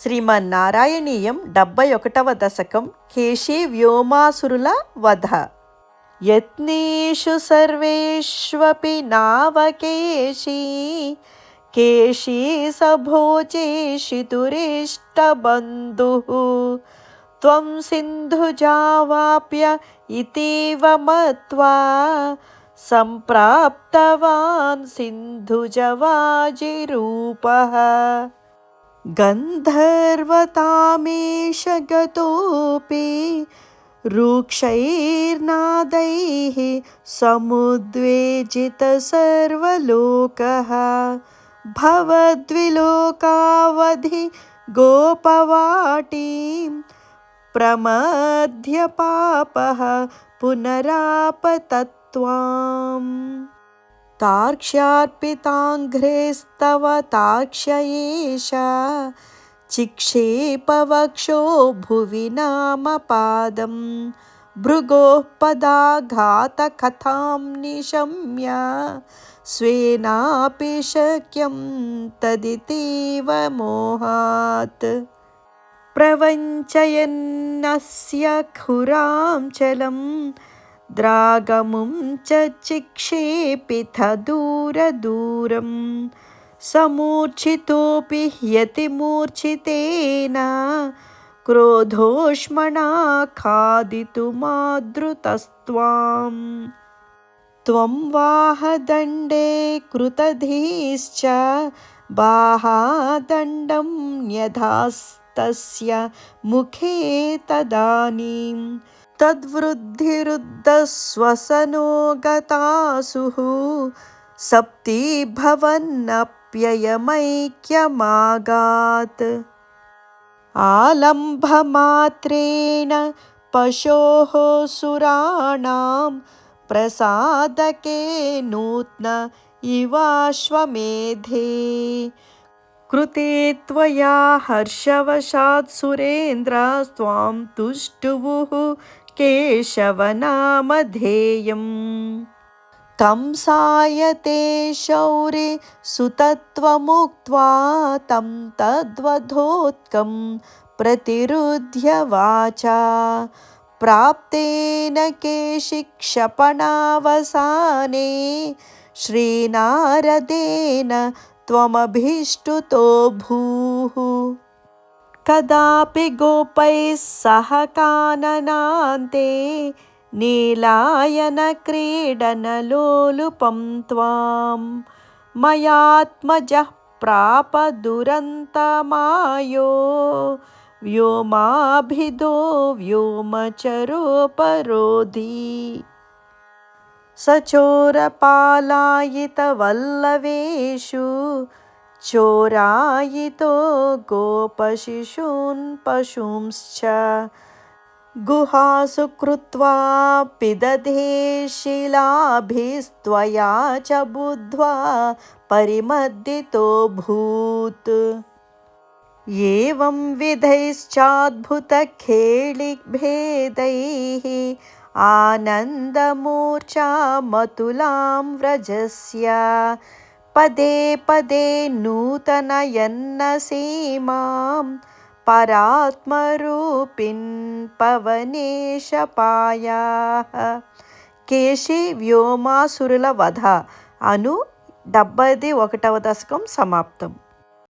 శ్రీమన్నారాయణీయం డెబ్బై ఒకటవ దశకం కేశీ వ్యోమాసురుల వధ యత్నేషు సర్వేష్వపి నావకేశీ కేశీ సభోచేషితురిష్టబంధుः त्वं सिन्धुजावाप्य इतीव मत्वा सम्प्राप्तवान् सिन्धुजवाजिरूपः गन्धर्वतामेष गतोऽपि रुक्षैर्नादैः समुद्वेजितसर्वलोकः भवद्विलोकावधि गोपवाटीं प्रमध्य पापः पुनरापतत्वाम् तार्क्ष्यार्पिताङ्घ्रेस्तव तार्क्ष्य एष चिक्षेपवक्षो भुवि नामपादं भृगोः पदाघातकथां निशम्य स्वेनापि शक्यं तदितीव मोहात्। प्रवञ्चयन्नस्य खुरां चलम् द्रागमुं च चिक्षेपिथ दूरदूरं। समूर्छितोऽपि ह्यतिमूर्छितेन क्रोधोष्मणा खादितुमादृतस्त्वाम् त्वं वाहदण्डे कृतधीश्च। बाहादण्डं न्यधास्तस्य मुखे तदानीम् तद्वृद्धिरुद्धस्वसनो गतासुः सप्तीभवन्नप्ययमैक्यमागात्। आलम्भमात्रेण पशोः सुराणां प्रसादके नूत्न इवाश्वमेधे। कृते त्वया हर्षवशात् सुरेन्द्रास्त्वां तुष्टुवुः केशवनामधेयम्। कंसायते शौरि सुतत्वमुक्त्वा तं तद्वधोत्कं प्रतिरुध्य वाचा प्राप्तेन केशिक्षपणावसाने श्रीनारदेन त्वमभीष्टुतो भूः। कदापि गोपैः सह काननान्ते नीलायनक्रीडनलोलुपं त्वां मयात्मजः प्राप दुरन्तमायो व्योमाभिदो व्योमचरोपरोधी सचोरपालायितवल्लवेषु चोरायितो गोपशिशून् पशुंश्च। गुहासु कृत्वा पिदधे शिलाभिस्त्वया च बुद्ध्वा परिमद्दितोऽभूत् एवं विधैश्चाद्भुतखेलिभेदैः आनन्दमूर्छामतुलां व्रजस्य పదే పదే నూతన ఎన్న నూతనయన్నసీమాం పరాత్మరూపిన్ పవనేశపాయా కేశి వ్యోమాసురుల వధ. అను డెబ్బది ఒకటవ దశకం సమాప్తం.